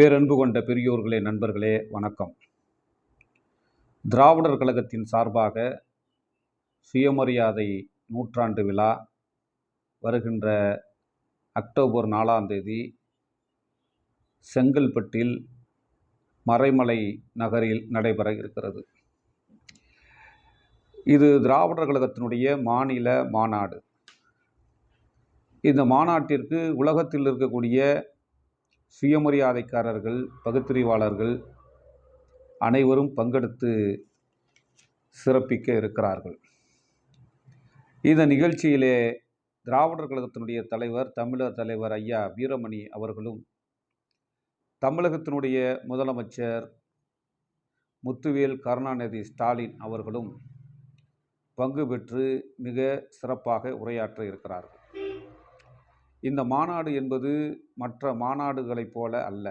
பேரன்பு கொண்ட பெரியோர்களே நண்பர்களே வணக்கம். திராவிடர் கழகத்தின் சார்பாக சுயமரியாதை நூற்றாண்டு விழா வருகின்ற அக்டோபர் நாலாம் தேதி செங்கல்பட்டில் மறைமலை நகரில் நடைபெற இருக்கிறது. இது திராவிடர் கழகத்தினுடைய மாநில மாநாடு. இந்த மாநாட்டிற்கு உலகத்தில் இருக்கக்கூடிய சுயமரியாதைக்காரர்கள் பகுத்தறிவாளர்கள் அனைவரும் பங்கெடுத்து சிறப்பிக்க இருக்கிறார்கள். இந்த நிகழ்ச்சியிலே திராவிடர் கழகத்தினுடைய தலைவர் தமிழர் தலைவர் ஐயா வீரமணி அவர்களும் தமிழகத்தினுடைய முதலமைச்சர் முத்துவேல் கருணாநிதி ஸ்டாலின் அவர்களும் பங்கு பெற்று மிக சிறப்பாக உரையாற்ற இருக்கிறார்கள். இந்த மாநாடு என்பது மற்ற மாநாடுகளைப் போல அல்ல.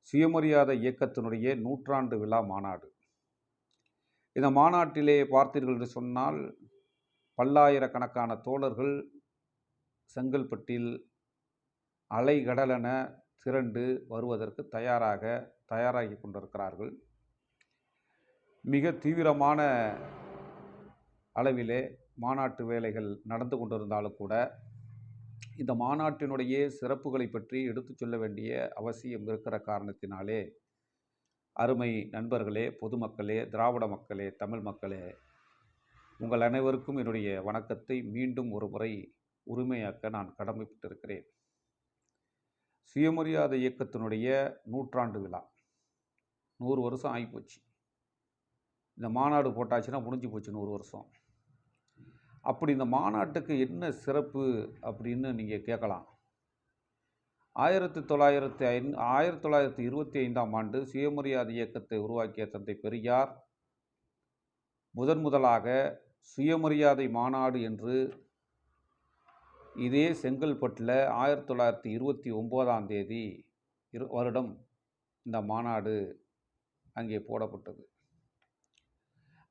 சுயமரியாதை இயக்கத்தினுடைய நூற்றாண்டு விழா மாநாடு. இந்த மாநாட்டிலே பார்த்தீர்கள் என்று சொன்னால் பல்லாயிரக்கணக்கான தோழர்கள் செங்கல்பட்டில் அலைகடலென திரண்டு வருவதற்கு தயாராக தயாராகி கொண்டிருக்கிறார்கள். மிக தீவிரமான அளவிலே மாநாட்டு வேலைகள் நடந்து கொண்டிருந்தாலும் கூட இந்த மாநாட்டினுடைய சிறப்புகளை பற்றி எடுத்துச் சொல்ல வேண்டிய அவசியம் இருக்கிற காரணத்தினாலே அருமை நண்பர்களே பொதுமக்களே திராவிட மக்களே தமிழ் மக்களே உங்கள் அனைவருக்கும் என்னுடைய வணக்கத்தை மீண்டும் ஒரு முறை உரிமையாக்க நான் கடமைப்பட்டிருக்கிறேன். சுயமரியாதை இயக்கத்தினுடைய நூற்றாண்டு விழா. நூறு வருஷம் ஆகிப்போச்சு. இந்த மாநாடு போட்டாச்சுன்னா முடிஞ்சு போச்சு நூறு வருஷம். அப்படி இந்த மாநாட்டுக்கு என்ன சிறப்பு அப்படின்னு நீங்கள் கேட்கலாம். ஆயிரத்தி தொள்ளாயிரத்தி ஐந் ஆயிரத்தி தொள்ளாயிரத்தி இருபத்தி ஐந்தாம் ஆண்டு சுயமரியாதை இயக்கத்தை உருவாக்கிய தந்தை பெரியார் முதன் முதலாக சுயமரியாதை மாநாடு என்று இதே செங்கல்பட்டில் ஆயிரத்தி தொள்ளாயிரத்தி இருபத்தி ஒம்போதாம் தேதி இரு வருடம் இந்த மாநாடு அங்கே போடப்பட்டது.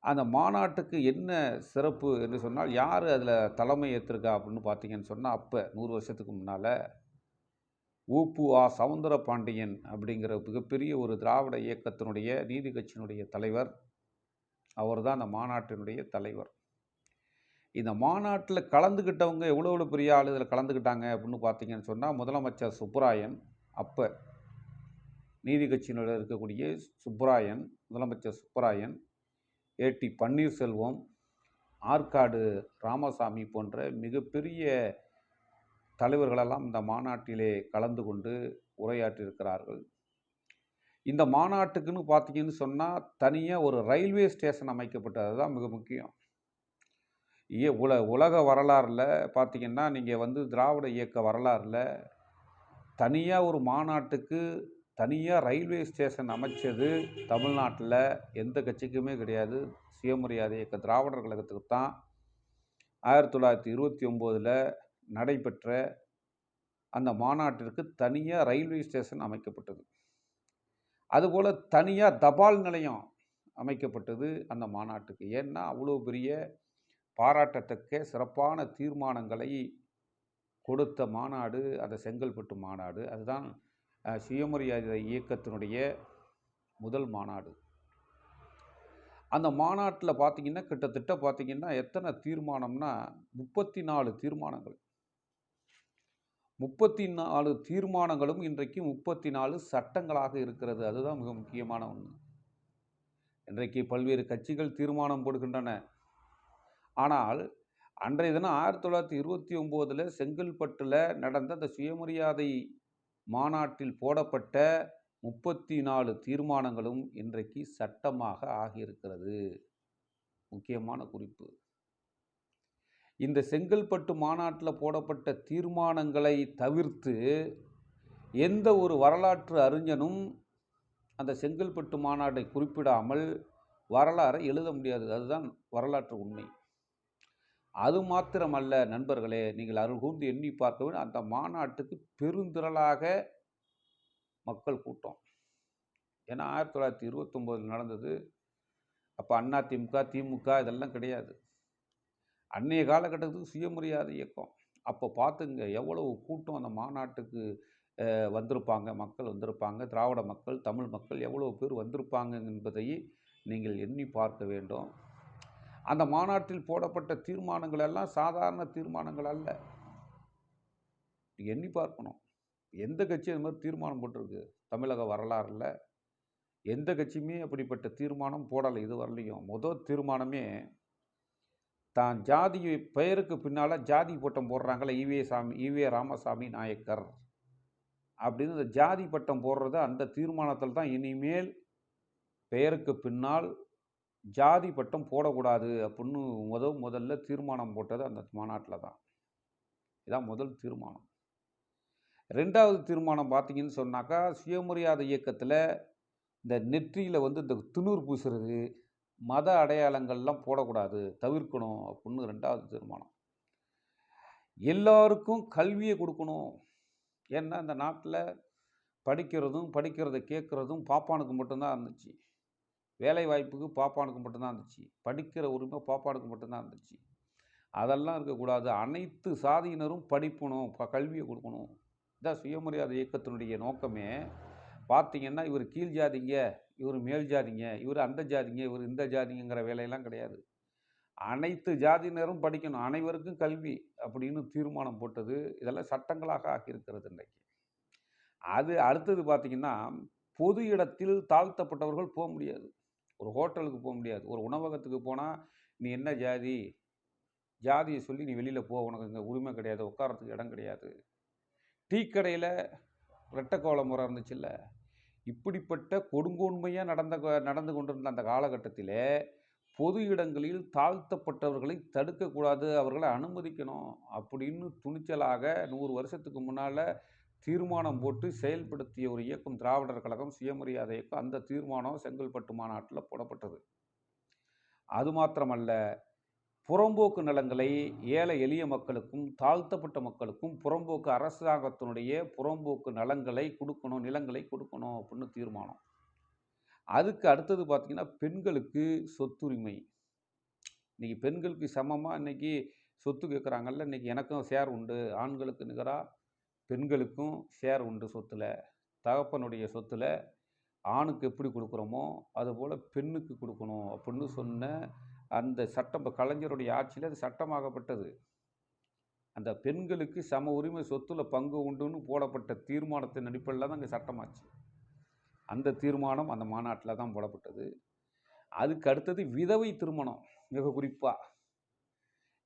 அந்த மாநாட்டுக்கு என்ன சிறப்பு என்று சொன்னால் யார் அதில் தலைமை ஏற்றிருக்கா அப்படின்னு பார்த்தீங்கன்னு சொன்னால் அப்போ நூறு வருஷத்துக்கு முன்னால் ஊப்பு ஆ. சவுந்தர பாண்டியன் அப்படிங்கிற மிகப்பெரிய ஒரு திராவிட இயக்கத்தினுடைய நீதி கட்சியினுடைய தலைவர். அவர் தான் அந்த மாநாட்டினுடைய தலைவர். இந்த மாநாட்டில் கலந்துக்கிட்டவங்க எவ்வளோ எவ்வளோ பெரிய ஆள் இதில் கலந்துக்கிட்டாங்க அப்படின்னு பார்த்தீங்கன்னு சொன்னால் முதலமைச்சர் சுப்பராயன் அப்போ நீதி கட்சியினுடைய இருக்கக்கூடிய சுப்பராயன் முதலமைச்சர் சுப்பராயன் ஏடி பன்னீர்செல்வம் ஆற்காடு ராமசாமி போன்ற மிகப்பெரிய தலைவர்களெல்லாம் இந்த மாநாட்டிலே கலந்து கொண்டு உரையாற்றியிருக்கிறார்கள். இந்த மாநாட்டுக்குன்னு பார்த்தீங்கன்னு சொன்னால் தனியாக ஒரு ரயில்வே ஸ்டேஷன் அமைக்கப்பட்டது தான் மிக முக்கியம். ஏ உல உலக வரலாறில் பார்த்தீங்கன்னா நீங்கள் வந்து திராவிட இயக்க வரலாறில் தனியாக ஒரு மாநாட்டுக்கு தனியாக ரயில்வே ஸ்டேஷன் அமைச்சது தமிழ்நாட்டில் எந்த கட்சிக்குமே கிடையாது. சுயமரியாதை இயக்க திராவிடர் கழகத்துக்கு தான். ஆயிரத்தி தொள்ளாயிரத்தி இருபத்தி ஒம்போதில் நடைபெற்ற அந்த மாநாட்டிற்கு தனியாக ரயில்வே ஸ்டேஷன் அமைக்கப்பட்டது. அதுபோல் தனியாக தபால் நிலையம் அமைக்கப்பட்டது அந்த மாநாட்டுக்கு. ஏன்னா அவ்வளோ பெரிய பாராட்டத்தக்க சிறப்பான தீர்மானங்களை கொடுத்த மாநாடு அந்த செங்கல்பட்டு மாநாடு அதுதான் சுயமரியாதை இயக்கத்தினுடைய முதல் மாநாடு. அந்த மாநாட்டில் பார்த்தீங்கன்னா கிட்டத்தட்ட பார்த்திங்கன்னா எத்தனை தீர்மானம்னா முப்பத்தி நாலு தீர்மானங்கள். முப்பத்தி நாலு தீர்மானங்களும் இன்றைக்கு முப்பத்தி நாலு சட்டங்களாக இருக்கிறது. அதுதான் மிக முக்கியமான ஒன்று இன்றைக்கு பல்வேறு கட்சிகள் தீர்மானம் போடுகின்றன. ஆனால் அன்றைய தினம் ஆயிரத்தி தொள்ளாயிரத்தி இருபத்தி ஒம்போதில் செங்கல்பட்டில் நடந்த அந்த சுயமரியாதை மாநாட்டில் போடப்பட்ட முப்பத்தி நாலு தீர்மானங்களும் இன்றைக்கு சட்டமாக ஆகியிருக்கிறது. முக்கியமான குறிப்பு. இந்த செங்கல்பட்டு மாநாட்டில் போடப்பட்ட தீர்மானங்களை தவிர்த்து எந்த ஒரு வரலாற்று அறிஞனும் அந்த செங்கல்பட்டு மாநாட்டை குறிப்பிடாமல் வரலாறை எழுத முடியாது. அதுதான் வரலாற்று உண்மை. அது மாத்திரமல்ல நண்பர்களே நீங்கள் அருள் கூர்ந்து எண்ணி பார்க்க வேண்டும் அந்த மாநாட்டுக்கு பெருந்திரளாக மக்கள் கூட்டம். ஏன்னா ஆயிரத்தி தொள்ளாயிரத்தி இருபத்தொம்போதில் நடந்தது. அப்போ அண்ணா திமுக திமுக இதெல்லாம் கிடையாது. அன்னைய காலகட்டத்துக்கு சுயமரியாதை இயக்கம். அப்போ பார்த்துங்க எவ்வளவு கூட்டம் அந்த மாநாட்டுக்கு வந்திருப்பாங்க மக்கள் வந்திருப்பாங்க திராவிட மக்கள் தமிழ் மக்கள் எவ்வளோ பேர் வந்திருப்பாங்க என்பதை நீங்கள் எண்ணி பார்க்க வேண்டும். அந்த மாநாட்டில் போடப்பட்ட தீர்மானங்கள் எல்லாம் சாதாரண தீர்மானங்கள் அல்ல. எண்ணி பார்க்கணும். எந்த கட்சி அது மாதிரி தீர்மானம் போட்டிருக்கு? தமிழக வரலாறில் எந்த கட்சியுமே அப்படிப்பட்ட தீர்மானம் போடலை இது வரலையும். முதல் தீர்மானமே தான் ஜாதி பெயருக்கு பின்னால் ஜாதி பட்டம் போடுறாங்களே E V Samy E V Ramasamy Naicker அப்படின்னு இந்த ஜாதி பட்டம் போடுறது அந்த தீர்மானத்தில் தான் இனிமேல் பெயருக்கு பின்னால் ஜாதி பட்டம் போடக்கூடாது அப்படின்னு முத முதல்ல தீர்மானம் போட்டது அந்த மாநாட்டில் தான். இதான் முதல் தீர்மானம். ரெண்டாவது தீர்மானம் பார்த்தீங்கன்னு சொன்னாக்கா சுயமரியாதை இயக்கத்தில் இந்த நெற்றியில் வந்து இந்த துணூர் பூசுறது மத அடையாளங்கள்லாம் போடக்கூடாது தவிர்க்கணும் அப்படின்னு ரெண்டாவது தீர்மானம். எல்லாருக்கும் கல்வியை கொடுக்கணும். ஏன்னா இந்த நாட்டில் படிக்கிறதும் படிக்கிறத கேட்குறதும் பாப்பானுக்கு மட்டும்தான் இருந்துச்சு. வேலை வாய்ப்புக்கு பாப்பானுக்கு மட்டும்தான் இருந்துச்சு. படிக்கிற உரிமை பாப்பானுக்கு மட்டும்தான் இருந்துச்சு. அதெல்லாம் இருக்கக்கூடாது. அனைத்து சாதியினரும் படிக்கணும் கல்வியை கொடுக்கணும். இதான் சுயமரியாதை இயக்கத்தினுடைய நோக்கமே. பார்த்தீங்கன்னா இவர் கீழ் ஜாதிங்க இவர் மேல் ஜாதிங்க இவர் அந்த ஜாதிங்க இவர் இந்த ஜாதிங்கிற வேலையெல்லாம் கிடையாது. அனைத்து ஜாதியினரும் படிக்கணும். அனைவருக்கும் கல்வி அப்படின்னு தீர்மானம் போட்டது இதெல்லாம் சட்டங்களாக ஆக்கியிருக்கிறது இன்றைக்கு. அது அடுத்தது பார்த்திங்கன்னா பொது இடத்தில் தாழ்த்தப்பட்டவர்கள் போக முடியாது. ஒரு ஹோட்டலுக்கு போக முடியாது. ஒரு உணவகத்துக்கு போனால் நீ என்ன ஜாதி? ஜாதியை சொல்லி நீ வெளியில் போ. உனக்கு இங்கே உரிமை கிடையாது. உட்காரத்துக்கு இடம் கிடையாது. டீ கடையில் ரெட்டக்கோள முறை இருந்துச்சுல்ல. இப்படிப்பட்ட கொடுங்கோன்மையாக நடந்த நடந்து கொண்டிருந்த அந்த காலகட்டத்தில் பொது இடங்களில் தாழ்த்தப்பட்டவர்களை தடுக்கக்கூடாது அவர்களை அனுமதிக்கணும் அப்படின்னு துணிச்சலாக நூறு வருஷத்துக்கு முன்னால் தீர்மானம் போட்டு செயல்படுத்திய ஒரு இயக்கம் திராவிடர் கழகம் சுயமரியாதை இயக்கம் அந்த தீர்மானம் செங்கல்பட்டு மாநாட்டில் போடப்பட்டது. அது மாத்திரமல்ல புறம்போக்கு நிலங்களை ஏழை எளிய மக்களுக்கும் தாழ்த்தப்பட்ட மக்களுக்கும் புறம்போக்கு அரசாங்கத்தினுடைய புறம்போக்கு நலங்களை கொடுக்கணும் நிலங்களை கொடுக்கணும் அப்படின்னு தீர்மானம். அதுக்கு அடுத்தது பார்த்தீங்கன்னா பெண்களுக்கு சொத்துரிமை. இன்றைக்கி பெண்களுக்கு சமமாக இன்னைக்கு சொத்து கேட்குறாங்கல்ல இன்றைக்கி எனக்கும் ஷேர் உண்டு ஆண்களுக்கு நிகராக பெண்களுக்கும் ஷேர் உண்டு சொத்தில். தகப்பனுடைய சொத்தில் ஆணுக்கு எப்படி கொடுக்குறோமோ அதுபோல் பெண்ணுக்கு கொடுக்கணும் அப்படின்னு சொன்ன அந்த சட்டம் இப்போ கலைஞருடைய ஆட்சியில் அது சட்டமாகப்பட்டது. அந்த பெண்களுக்கு சம உரிமை சொத்தில் பங்கு உண்டுன்னு போடப்பட்ட தீர்மானத்தின் அடிப்படையில் தான் அங்கே சட்டமாச்சு. அந்த தீர்மானம் அந்த மாநாட்டில் தான் போடப்பட்டது. அதுக்கு அடுத்தது விதவை திருமணம் மிக குறிப்பாக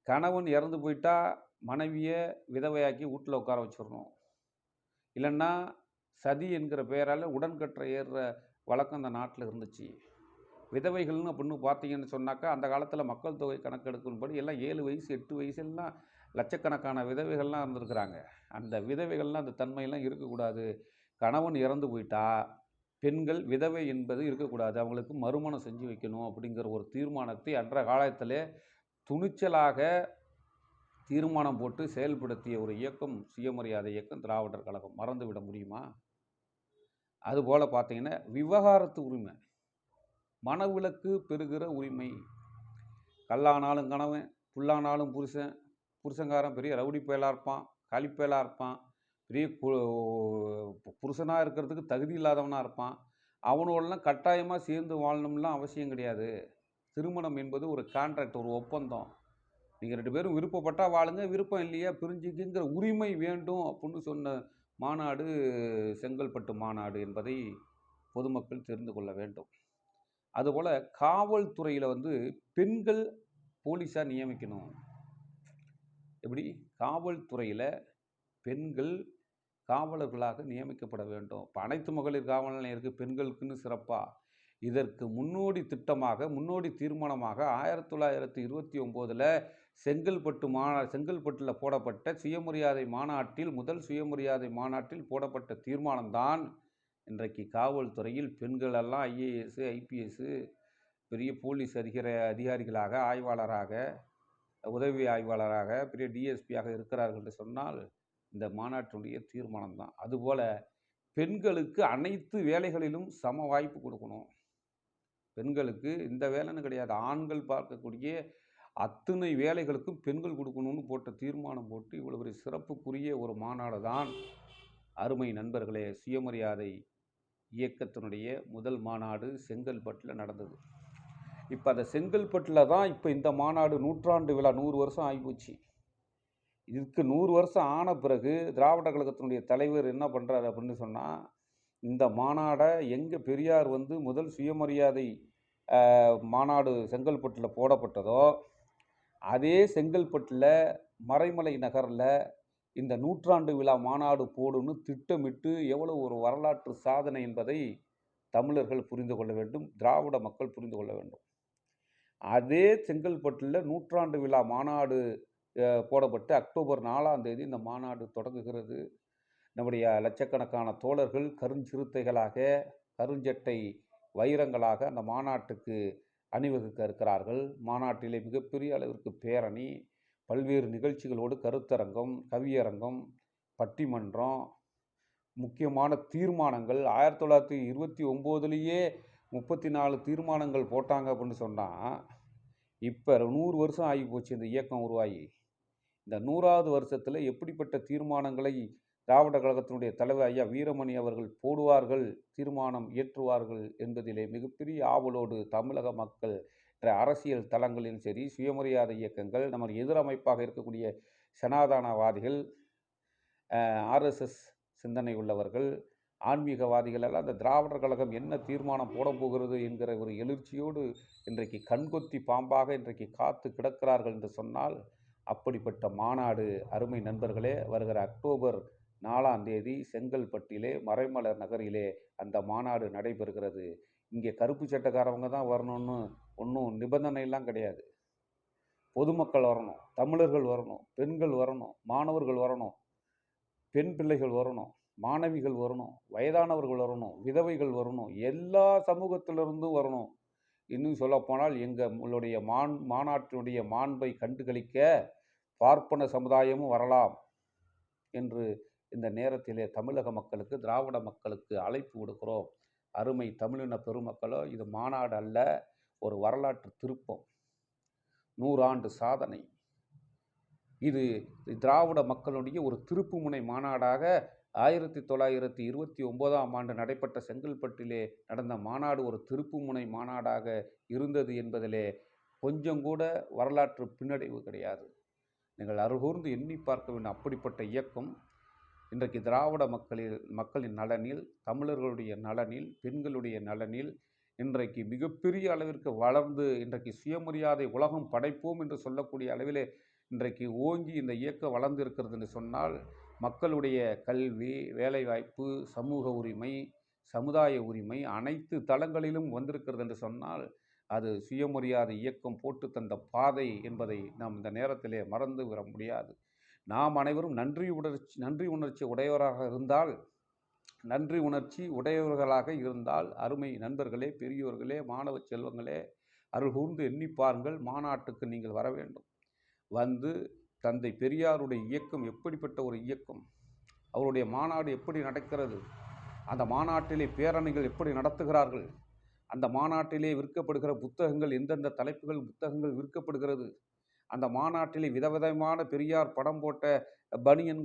கணவன் இறந்து போயிட்டா மனைவியை விதவையாக்கி வீட்டில் உட்கார வச்சிடணும். இல்லைன்னா சதி என்கிற பெயரால் உடன்கட்டை ஏறுற வழக்கம் அந்த நாட்டில் இருந்துச்சு. விதவைகள்னு அப்படின்னு பார்த்தீங்கன்னு சொன்னாக்கா அந்த காலத்தில் மக்கள் தொகை கணக்கெடுக்கும்படி எல்லாம் ஏழு வயசு எட்டு வயசுலாம் லட்சக்கணக்கான விதவைகள்லாம் இருந்திருக்கிறாங்க. அந்த விதவைகள்லாம் அந்த தன்மையெல்லாம் இருக்கக்கூடாது. கணவன் இறந்து போயிட்டா பெண்கள் விதவை என்பது இருக்கக்கூடாது. அவங்களுக்கு மறுமணம் செஞ்சு வைக்கணும் அப்படிங்கிற ஒரு தீர்மானத்தை அன்ற காலத்திலே துணிச்சலாக தீர்மானம் போட்டு செயல்படுத்திய ஒரு இயக்கம் சுயமரியாதை இயக்கம் திராவிடர் கழகம். மறந்துவிட முடியுமா? அதுபோல் பார்த்தீங்கன்னா விவகாரத்து உரிமை. மனவிலக்கு பெறுகிற உரிமை. கல்லானாலும் கணவன் புல்லானாலும் புருஷன் புருஷங்காரன் பெரிய ரவுடி பயலாக இருப்பான் களிப்பயலாக இருப்பான் பெரிய புருஷனாக இருக்கிறதுக்கு தகுதி இல்லாதவனாக இருப்பான். அவனோடலாம் கட்டாயமாக சேர்ந்து வாழணும்லாம் அவசியம் கிடையாது. திருமணம் என்பது ஒரு கான்ட்ராக்ட் ஒரு ஒப்பந்தம். நீங்கள் ரெண்டு பேரும் விருப்பப்பட்டால் வாழுங்க விருப்பம் இல்லையா பிரிஞ்சுக்குங்கிற உரிமை வேண்டும் அப்படின்னு சொன்ன மாநாடு செங்கல்பட்டு மாநாடு என்பதை பொதுமக்கள் தெரிந்து கொள்ள வேண்டும். அதுபோல் காவல்துறையில் வந்து பெண்கள் போலீஸாக நியமிக்கணும். எப்படி? காவல்துறையில் பெண்கள் காவலர்களாக நியமிக்கப்பட வேண்டும். இப்போ அனைத்து மகளிர் காவல் நிலையருக்கு பெண்களுக்குன்னு சிறப்பாக இதற்கு முன்னோடி திட்டமாக முன்னோடி தீர்மானமாக ஆயிரத்தி தொள்ளாயிரத்தி இருபத்தி ஒம்போதில் செங்கல்பட்டு மாநா செங்கல்பட்டில் போடப்பட்ட சுயமரியாதை மாநாட்டில் முதல் சுயமரியாதை மாநாட்டில் போடப்பட்ட தீர்மானம்தான் இன்றைக்கு காவல்துறையில் பெண்களெல்லாம் ஐஏஎஸ் ஐபிஎஸ்ஸு பெரிய போலீஸ் அதிகார அதிகாரிகளாக ஆய்வாளராக உதவி ஆய்வாளராக பெரிய டிஎஸ்பியாக இருக்கிறார்கள் என்று சொன்னால் இந்த மாநாட்டினுடைய தீர்மானம் தான் அதுபோல் பெண்களுக்கு அனைத்து வேலைகளிலும் சம வாய்ப்பு கொடுக்கணும். பெண்களுக்கு இந்த வேலைன்னு கிடையாது. ஆண்கள் பார்க்கக்கூடிய அத்தனை வேலைகளுக்கும் பெண்கள் கொடுக்கணும்னு போட்ட தீர்மானம் போட்டு இவ்வளோ ஒரு சிறப்புக்குரிய ஒரு மாநாடு தான் அருமை நண்பர்களே சுயமரியாதை இயக்கத்தினுடைய முதல் மாநாடு செங்கல்பட்டில் நடந்தது. இப்போ அந்த செங்கல்பட்டில் தான் இப்போ இந்த மாநாடு நூற்றாண்டு விழா நூறு வருஷம் ஆகிப்போச்சு. இதுக்கு நூறு வருஷம் ஆன பிறகு திராவிட கழகத்தினுடைய தலைவர் என்ன பண்ணுறாரு அப்படின்னு சொன்னால் இந்த மாநாடை எங்கே பெரியார் வந்து முதல் சுயமரியாதை மாநாடு செங்கல்பட்டில் போடப்பட்டதோ அதே செங்கல்பட்டில் மறைமலை நகரில் இந்த நூற்றாண்டு விழா மாநாடு போடுன்னு திட்டமிட்டு எவ்வளோ ஒரு வரலாற்று சாதனை என்பதை தமிழர்கள் புரிந்து கொள்ள வேண்டும் திராவிட மக்கள் புரிந்து கொள்ள வேண்டும். அதே செங்கல்பட்டில் நூற்றாண்டு விழா மாநாடு போடப்பட்டு அக்டோபர் நாலாம் தேதி இந்த மாநாடு தொடங்குகிறது. நம்முடைய லட்சக்கணக்கான தோழர்கள் கருஞ்சிறுத்தைகளாக கருஞ்சட்டை வைரங்களாக அந்த மாநாட்டுக்கு அணிவகுக்க இருக்கிறார்கள். மாநாட்டிலே மிகப்பெரிய அளவிற்கு பேரணி பல்வேறு நிகழ்ச்சிகளோடு கருத்தரங்கம் கவியரங்கம் பட்டிமன்றம் முக்கியமான தீர்மானங்கள். ஆயிரத்தி தொள்ளாயிரத்தி இருபத்தி ஒம்போதுலேயே முப்பத்தி நாலு தீர்மானங்கள் போட்டாங்க அப்படின்னு சொன்னால் இப்போ நூறு வருஷம் ஆகி போச்சு இந்த இயக்கம் உருவாகி. இந்த நூறாவது வருஷத்தில் எப்படிப்பட்ட தீர்மானங்களை திராவிட கழகத்தினுடைய தலைவர் ஐயா வீரமணி அவர்கள் போடுவார்கள் தீர்மானம் இயற்றுவார்கள் என்பதிலே மிகப்பெரிய ஆவலோடு தமிழக மக்கள் மற்ற அரசியல் தளங்களிலும் சரி சுயமரியாதை இயக்கங்கள் நமது எதிரமைப்பாக இருக்கக்கூடிய சனாதனவாதிகள் ஆர்எஸ்எஸ் சிந்தனை உள்ளவர்கள் ஆன்மீகவாதிகள் எல்லாம் அந்த திராவிடர் கழகம் என்ன தீர்மானம் போட போகிறது என்கிற ஒரு எழுச்சியோடு இன்றைக்கு கண்கொத்தி பாம்பாக இன்றைக்கு காத்து கிடக்கிறார்கள் என்று சொன்னால் அப்படிப்பட்ட மாநாடு அருமை நண்பர்களே வருகிற அக்டோபர் நாலாம் தேதி செங்கல்பட்டிலே மறைமலர் நகரிலே அந்த மாநாடு நடைபெறுகிறது. இங்கே கருப்பு சட்டக்காரவங்க தான் வரணும்னு ஒன்றும் நிபந்தனையெல்லாம் கிடையாது. பொதுமக்கள் வரணும் தமிழர்கள் வரணும் பெண்கள் வரணும் மாணவர்கள் வரணும் பெண் பிள்ளைகள் வரணும் மாணவிகள் வரணும் வயதானவர்கள் வரணும் விதவைகள் வரணும் எல்லா சமூகத்திலிருந்தும் வரணும். இன்னும் சொல்லப்போனால் எங்களுடைய மான் மாநாட்டினுடைய மாண்பை கண்டுகளிக்க பார்ப்பன சமுதாயமும் வரலாம் என்று இந்த நேரத்திலே தமிழக மக்களுக்கு திராவிட மக்களுக்கு அழைப்பு விடுக்கிறோம். அருமை தமிழின பெருமக்களோ இது மாநாடு அல்ல ஒரு வரலாற்று திருப்பம். நூறாண்டு சாதனை. இது திராவிட மக்களுடைய ஒரு திருப்புமுனை மாநாடாக ஆயிரத்தி தொள்ளாயிரத்தி இருபத்தி ஒன்பதாம் ஆண்டு நடைபெற்ற செங்கல்பட்டிலே நடந்த மாநாடு ஒரு திருப்புமுனை மாநாடாக இருந்தது என்பதிலே கொஞ்சம் கூட வரலாற்று பின்னடைவு கிடையாது. நீங்கள் அருகூர்ந்து எண்ணி பார்க்க வேண்டும் அப்படிப்பட்ட இயக்கம் இன்றைக்கு திராவிட மக்களில் மக்களின் நலனில் தமிழர்களுடைய நலனில் பெண்களுடைய நலனில் இன்றைக்கு மிகப்பெரிய அளவிற்கு வளர்ந்து இன்றைக்கு சுயமரியாதை உலகம் படைப்போம் என்று சொல்லக்கூடிய அளவிலே இன்றைக்கு ஓங்கி இந்த இயக்கம் வளர்ந்து இருக்கிறது என்று சொன்னால் மக்களுடைய கல்வி வேலைவாய்ப்பு சமூக உரிமை சமுதாய உரிமை அனைத்து தளங்களிலும் வந்திருக்கிறது என்று சொன்னால் அது சுயமரியாதை இயக்கம் போட்டு தந்த பாதை என்பதை நாம் இந்த நேரத்திலே மறந்து விட முடியாது. நாம் அனைவரும் நன்றி உணர்ச்சி நன்றி உணர்ச்சி உடையவராக இருந்தால் நன்றி உணர்ச்சி உடையவர்களாக இருந்தால் அருமை நண்பர்களே பெரியோர்களே மாணவ செல்வங்களே அருள்கூர்ந்து எண்ணி பாருங்கள் மாநாட்டுக்கு நீங்கள் வர வேண்டும். வந்து தந்தை பெரியாருடைய இயக்கம் எப்படிப்பட்ட ஒரு இயக்கம்? அவருடைய மாநாடு எப்படி நடக்கிறது? அந்த மாநாட்டிலே பேரணிகள் எப்படி நடத்துகிறார்கள்? அந்த மாநாட்டிலே விற்கப்படுகிற புத்தகங்கள் எந்தெந்த தலைப்புகள் புத்தகங்கள் விற்கப்படுகிறது? அந்த மாநாட்டில் விதவிதமான பெரியார் படம் போட்ட பனியன்